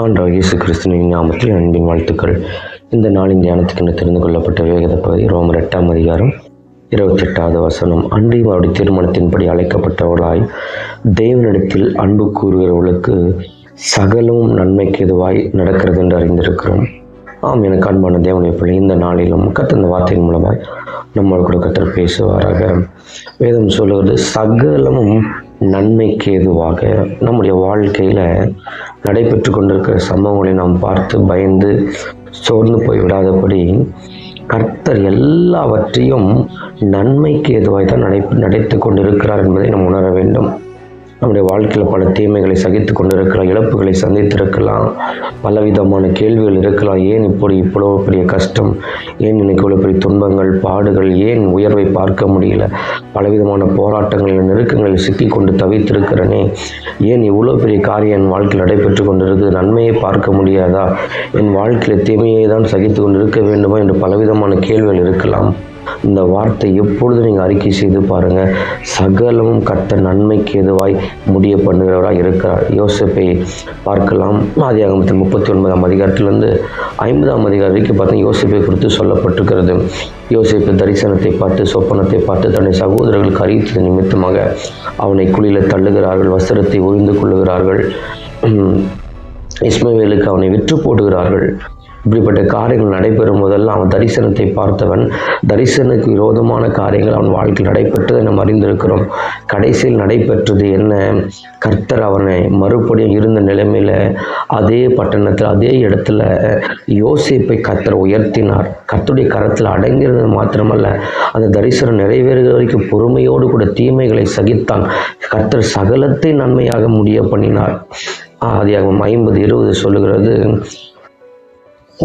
ஆண்டவர் இயேசு கிறிஸ்துவின் நாமத்தில் அன்பின் வாழ்த்துக்கள். இந்த நாளின் தியானத்துக்கு தெரிந்து கொள்ளப்பட்ட வேகத பகுதி ரோமர் எட்டாம் அதிகாரம் இருபத்தெட்டாவது வசனம். அன்றையும் அவருடைய திருமணத்தின்படி அழைக்கப்பட்டவர்களாய் தேவனிடத்தில் அன்பு கூறுகிறவர்களுக்கு சகலமும் நன்மைக்கு எதுவாய் நடக்கிறது என்று அறிந்திருக்கிறோம். ஆம் எனக்கு அன்பான தேவனை பிள்ளை இந்த நாளிலும் கத்த வார்த்தையின் மூலமாய் நம்மளுக்கு கத்தர் பேசுவாராக. வேதம் சொல்லுவது சகலமும் நன்மைக்கு எதுவாக நம்முடைய வாழ்க்கையில் நடைபெற்று கொண்டிருக்கிற சம்பவங்களை நாம் பார்த்து பயந்து சோர்ந்து போய் விடாதபடி கர்த்தர் எல்லாவற்றையும் நன்மைக்கு எதுவாய் தான் நடை நடத்தி கொண்டிருக்கிறார் என்பதை நாம் உணர வேண்டும் நம்முடைய வாழ்க்கையில் பல தீமைகளை சகித்து கொண்டிருக்கலாம் இழப்புகளை சந்தித்திருக்கலாம் பலவிதமான கேள்விகள் இருக்கலாம். ஏன் இப்படி இவ்வளோ பெரிய கஷ்டம்? ஏன் இன்னைக்கு இவ்வளோ பெரிய துன்பங்கள் பாடுகள்? ஏன் உயர்வை பார்க்க முடியல? பலவிதமான போராட்டங்களில் நெருக்கங்களில் சிக்கி கொண்டு தவித்திருக்கிறனே. ஏன் இவ்வளோ பெரிய காரியம் என் வாழ்க்கையில் நடைபெற்று கொண்டிருக்கு நன்மையை பார்க்க முடியாதா? என் வாழ்க்கையில் தீமையை தான் சகித்து கொண்டு இருக்க வேண்டுமா? என்று பலவிதமான கேள்விகள் இருக்கலாம். இந்த வார்த்தை எப்பொழுது நீங்கள் அறிக்கை செய்து பாருங்கள் சகலமும் கத்த நன்மைக்கு எதுவாய் முடிய பண்ணுகிறவராக இருக்கிறார். யோசிப்பை பார்க்கலாம். ஆதியாகமத்தில் முப்பத்தி ஒன்பதாம் அதிகாரத்திலிருந்து ஐம்பதாம் அதிகாரம் வரைக்கும் பார்த்தா யோசிப்பை குறித்து சொல்லப்பட்டிருக்கிறது. யோசிப்பு தரிசனத்தை பார்த்து சொப்பனத்தை பார்த்து தன்னை சகோதரர்களுக்கு அறிவித்தது நிமித்தமாக அவனை குளியில் தள்ளுகிறார்கள் வஸ்திரத்தை உறிந்து கொள்ளுகிறார்கள். இஸ்மவேலுக்கு அவனை விற்று போடுகிறார்கள். இப்படிப்பட்ட காரியங்கள் நடைபெறும் போதெல்லாம் அவன் தரிசனத்தை பார்த்தவன் தரிசனுக்கு விரோதமான காரியங்கள் அவன் வாழ்க்கையில் நடைபெற்றதை நாம் அறிந்திருக்கிறோம். கடைசியில் நடைபெற்றது என்ன? கர்த்தர் அவனை மறுபடியும் இருந்த நிலைமையில் அதே பட்டணத்தில் அதே இடத்துல யோசிப்பை கர்த்தர் உயர்த்தினார். கர்த்தருடைய கரத்தில் அடங்கிறது மாத்திரமல்ல அந்த தரிசனம் நிறைவேறுகிற வரைக்கும் பொறுமையோடு கூட தீமைகளை சகித்தான். கர்த்தர் சகலத்தை நன்மையாக முடிய பண்ணினார். ஆதியாகவும் ஐம்பது இருபது சொல்லுகிறது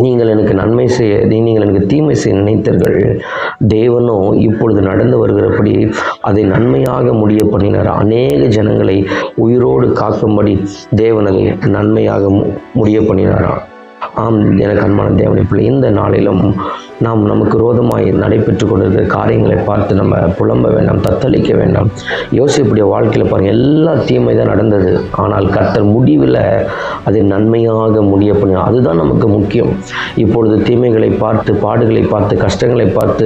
நீங்கள் எனக்கு நன்மை செய்ய நீங்கள் எனக்கு தீமை செய்ய நினைத்தீர்கள். தேவனோ இப்பொழுது நடந்து வருகிறபடி அதை நன்மையாக முடிய பண்ணினார். அநேக ஜனங்களை உயிரோடு காக்கும்படி தேவன் அதை நன்மையாக முடிய பண்ணினாராம். ஆம் எனக்கு அன்பான தேவனை பிள்ளை இந்த நாளிலும் நாம் நமக்கு ரோதமாய் நடைபெற்று கொண்டிருக்கிற காரியங்களை பார்த்து நம்ம புலம்ப வேண்டாம் தத்தளிக்க வேண்டாம். யோசிப்புடைய வாழ்க்கையில் பாருங்கள் எல்லா தீமை தான் நடந்தது. ஆனால் கர்த்தர் முடிவில் அதை நன்மையாக முடிய பண்ணி அதுதான் நமக்கு முக்கியம். இப்பொழுது தீமைகளை பார்த்து பாடுகளை பார்த்து கஷ்டங்களை பார்த்து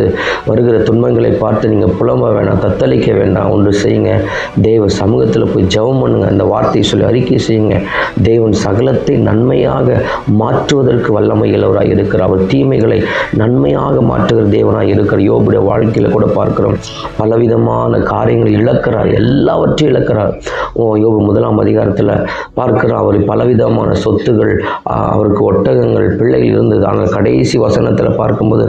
வருகிற துன்பங்களை பார்த்து நீங்கள் புலம்ப வேண்டாம் தத்தளிக்க வேண்டாம். ஒன்று செய்யுங்க தேவ சமூகத்தில் போய் ஜெபம் பண்ணுங்கள் அந்த வார்த்தையை சொல்லி அறிக்கை செய்யுங்க. தேவன் சகலத்தை நன்மையாக மாற்றுவதற்கு வல்லமையுள்ளவராக இருக்கிறார். அவர் தீமைகளை நன்மையாக மாற்றுகிற தேவனாக இருக்கிற யோபுடைய வாழ்க்கையில் கூட பார்க்கிறோம். பலவிதமான காரியங்களை இழக்கிறார். எல்லாவற்றையும் இழக்கிறார். ஓ யோபு முதலாம் அதிகாரத்தில் பார்க்கிறோம் அவர் பலவிதமான சொத்துகள் அவருக்கு ஒட்டகங்கள் பிள்ளைகள் இருந்தது. ஆனால் கடைசி வசனத்தில் பார்க்கும்போது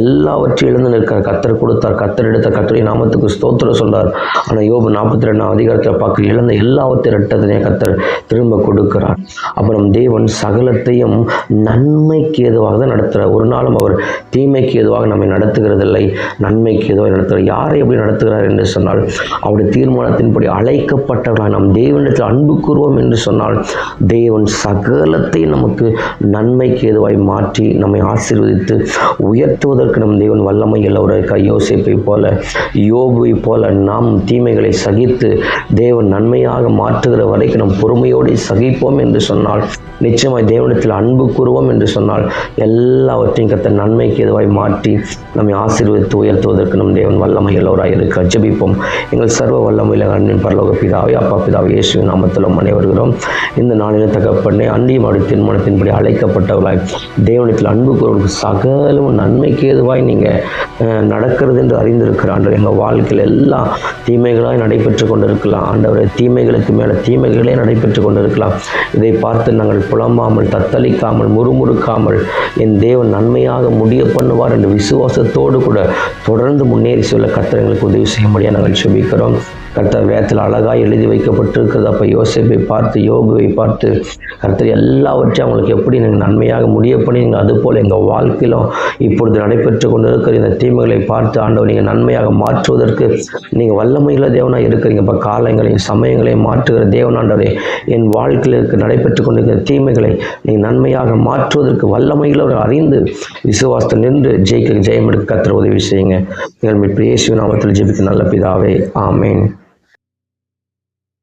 எல்லாவற்றையும் இழந்து நிற்கிற கத்தர் கொடுத்தார். கத்தர் எடுத்த கத்தருடைய நாமத்துக்கு ஸ்தோத்திரம் சொல்றார். ஆனால் யோபு நாற்பத்தி ரெண்டாம் அதிகாரத்தில் பார்க்க இழந்த எல்லாவற்றையும் ரெட்டதனே கத்தர் திரும்ப கொடுக்கிறார். அப்புறம் தேவன் சகலத்தையும் நன்மைக்கு எதுவாக தான் நடத்துகிறார் ஒரு நாளும் அவர் தீமைக்கு எதுவாக நம்மை நடத்துகிறதில்லை. நன்மைக்கு எதுவாக நடத்துகிறார் யாரை எப்படி நடத்துகிறார் என்று சொன்னால் அவருடைய தீர்மானத்தின்படி அழைக்கப்பட்டவர்களாக நாம் தேவனிடத்தில் அன்பு கூறுவோம் என்று சொன்னால் தேவன் சகலத்தை நமக்கு நன்மைக்கு எதுவாய் மாற்றி நம்மை ஆசீர்வதித்து உயர்த்துவதற்கு நம் தேவன் வல்லமை உள்ளவராக யோசிப்பை போல யோபுவை போல நாம் தீமைகளை சகித்து தேவன் நன்மையாக மாற்றுகிற வரைக்கும் நம் பொறுமையோடு சகிப்போம் என்று சொன்னால் நிச்சயமாய் தேவனத்தில் அன்பு கூறுவோம் என்று சொன்னால் எல்லாவற்றையும் கத்த நன்மைக்கு எதுவாய் மாற்றி நம்மை ஆசீர்வதித்து உயர்த்துவதற்கு நம் தேவன் வல்லமை எல்லோராக இருக்க ஜபிப்போம். எங்கள் சர்வ வல்லமையில் அண்ணன் பரலோக பிதாவை அப்பா பிதாவை இயேசு நாமத்திலும் அனைவருகிறோம் இந்த நாளில் தகப்பண்ணே அன்றியும் அவருடைய திருமணத்தின்படி அழைக்கப்பட்டவர்களாய் தேவனத்தில் அன்பு கூறுவதற்கு சகலும் நன்மைக்கு எதுவாய் நீங்கள் நடக்கிறது என்று அறிந்திருக்கிறான் எங்கள் வாழ்க்கையில் எல்லா தீமைகளாய் நடைபெற்று கொண்டிருக்கலாம். ஆண்டவரை தீமைகளுக்கு மேலே தீமைகளே நடைபெற்று கொண்டிருக்கலாம். இதை பார்த்து நாங்கள் புலம்பாமல் தத்தளிக்காமல் முறுமுறுக்காமல் என் தேவன் நன்மையாக முடிய பண்ணுவார் என்ற விசுவாசத்தோடு கூட தொடர்ந்து முன்னேறி சொல்ல கத்திரங்களுக்கு உதவி செய்யும்படியாக நாங்கள் சுபிக்கிறோம் கர்த்தர் வேதத்தில் அழகாக எழுதி வைக்கப்பட்டிருக்கிறது. அப்போ யோசிப்பை பார்த்து யோகுவை பார்த்து கர்த்தர் எல்லாவற்றையும் அவங்களுக்கு எப்படி நீங்கள் நன்மையாக முடிய பண்ணி அதுபோல் எங்கள் வாழ்க்கையிலும் இப்பொழுது நடைபெற்று கொண்டு இருக்கிற இந்த தீமைகளை பார்த்து ஆண்டவர் நீங்கள் நன்மையாக மாற்றுவதற்கு நீங்கள் வல்லமையில் தேவனாக இருக்கிறீங்க. இப்போ காலங்களையும் சமயங்களையும் மாற்றுகிற தேவனாண்டவரே என் வாழ்க்கையில் இருக்க நடைபெற்று கொண்டிருக்கிற தீமைகளை நீங்கள் நன்மையாக மாற்றுவதற்கு வல்லமையில் அவர் அறிந்து விசுவாசத்தில் நின்று ஜெயிக்க ஜெயம் எடுக்க கத்திர உதவி செய்யுங்க. எங்கள் மீட்பு இயேசு நாமத்தில் ஜெபிக்க நல்ல பிதாவே. ஆமேன்.